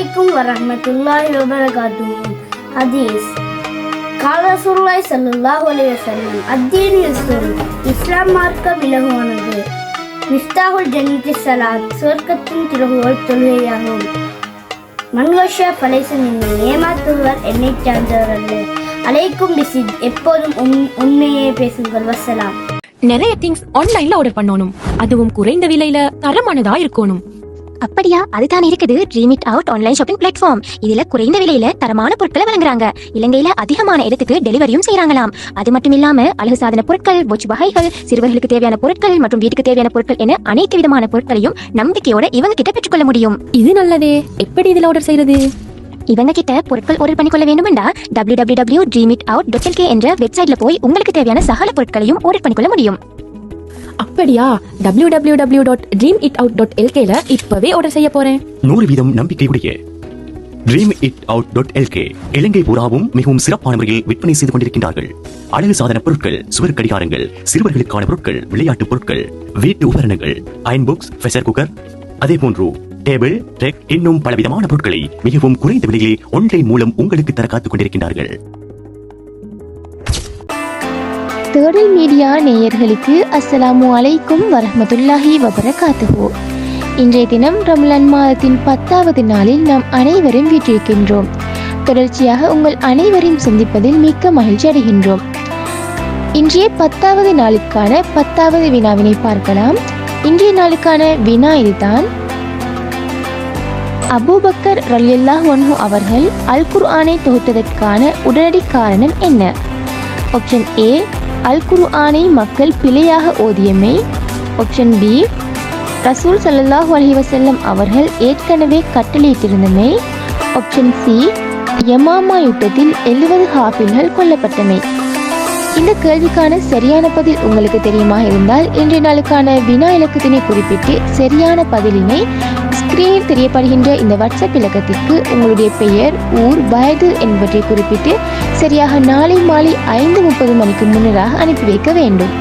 அலைக்கும் வரஹ்மத்துல்லாஹி வபரகாத்துஹு. ஹதீஸ். கால சுருளாய் ஸல்லல்லாஹு அலைஹி செல்லும் அத்தீன் யுஸ்ர் இஸ்லாம் மார்க்கம் விலகுவானது மிஸ்தாகுல் ஜன்னத்தி சலாத் சுவர்க்கத்தின் திருகுவோல் தொழுகையாகும். மன்வஷா பலைசன் என்னை ஏமாத்துவர் என்னை சார்ந்தவர் அல்ல. அலைக்கும் பிசித் எப்போதும் உண்மையே பேசுங்கள். வசலாம் நிறைய திங்ஸ் ஆன்லைன்ல ஆர்டர் பண்ணணும். அதுவும் குறைந்த விலையில தரமானதா இருக்கணும். அப்படியா? அதுதான் இருக்குது dream it out online shopping platform இதுல குறைந்த விலையில தரமான பொருட்களை வழங்குறாங்க. இலங்கையில அதிகமான இடத்துக்கு டெலிவரியும் செய்யறாங்களாம் அது மட்டும் இல்லாம அழகு சாதன பொருட்கள் பொச்சு வகைகள் சிறுவர்களுக்கு தேவையான பொருட்கள் மற்றும் வீட்டுக்கு தேவையான பொருட்கள் என அனைத்து விதமான பொருட்களையும் நம்பிக்கையோட இவங்க கிட்ட பெற்றுக்கொள்ள முடியும். இது நல்லதே. எப்படி இதுல ஆர்டர் செய்யறது இவங்க கிட்ட பொருட்கள் ஆர்டர் பண்ணிக்கொள்ள வேண்டுமெண்டா? W W W dream it out dot என்ற வெப்சைட்ல போய் உங்களுக்கு தேவையான சகல பொருட்களையும் ஆர்டர் பண்ணிக்கொள்ள முடியும். அப்படியா? W W W dot dream it out dot எல்கேல இப்பவே ஆர்டர் செய்ய போறேன். நூறு வீதம் நம்பிக்கையுடைய dream it out dot LK Ilangai பூராவும் மிகவும் சிறப்பான முறையில் விற்பனை செய்து கொண்டிருக்கின்றார்கள். அழகு சாதன பொருட்கள் சுவர் கடிகாரங்கள் சிறுவர்களுக்கான பொருட்கள் விளையாட்டு பொருட்கள் வீட்டு உபகரணங்கள் அயன் புக்ஸ் ப்ரெஷர் குக்கர் அதே போன்று டேபிள் டெக் இன்னும் பலவிதமான பொருட்களை மிகவும் குறைந்த விலையிலே ஒன்லைன் மூலம் உங்களுக்கு தர காத்துக் கொண்டிருக்கின்றார்கள். தேடல் மீடியா நேயர்களுக்கு அஸ்ஸலாமு அலைக்கும் வரஹ்மத்துல்லாஹி வபரகாத்துஹு. இன்றைய தினம் ரமலான் மாதத்தின் பத்தாவது நாளில் நாம் அனைவரும் வீற்றிருக்கின்றோம். தொடர்ச்சியாக உங்கள் அனைவரையும் சந்திப்பதில் மிக்க மகிழ்ச்சி அடைகின்றோம். இன்றைய பத்தாவது நாளுக்கான பத்தாவது வினாவினை பார்க்கலாம். இன்றைய நாளுக்கான வினா இதுதான். அபூபக்கர் ரலியல்லாஹ் ஒன்ஹு அவர்கள் அல் குர்ஆனை தொகுத்ததற்கான உடனடி காரணம் என்ன? ஆப்ஷன் ஏ அல் குர்ஆனை மக்கள் பிழையாக ஓதியமை ஆப்ஷன் பி ரசூல் சல்லாஹூ அலைஹி வஸல்லம் அவர்கள் ஏற்கனவே கட்டளையிட்டிருந்தமை ஆப்ஷன் சி யமாமா யுத்தத்தில் எழுபது ஹாஃபில்கள் கொல்லப்பட்டமை இந்த கேள்விக்கான சரியான பதில் உங்களுக்கு தெரியுமா? இருந்தால் இன்றைய நாளுக்கான வினா இலக்கத்தினை குறிப்பிட்டு சரியான பதிலினை ஸ்கிரீனில் தெரியப்படுகின்ற இந்த வாட்ஸ்அப் இலக்கத்திற்கு உங்களுடைய பெயர் ஊர் வயது என்பவற்றை குறிப்பிட்டு சரியாக நாளை மாலை ஐந்து முப்பது மணிக்கு முன்னராக அனுப்பி வைக்க வேண்டும்.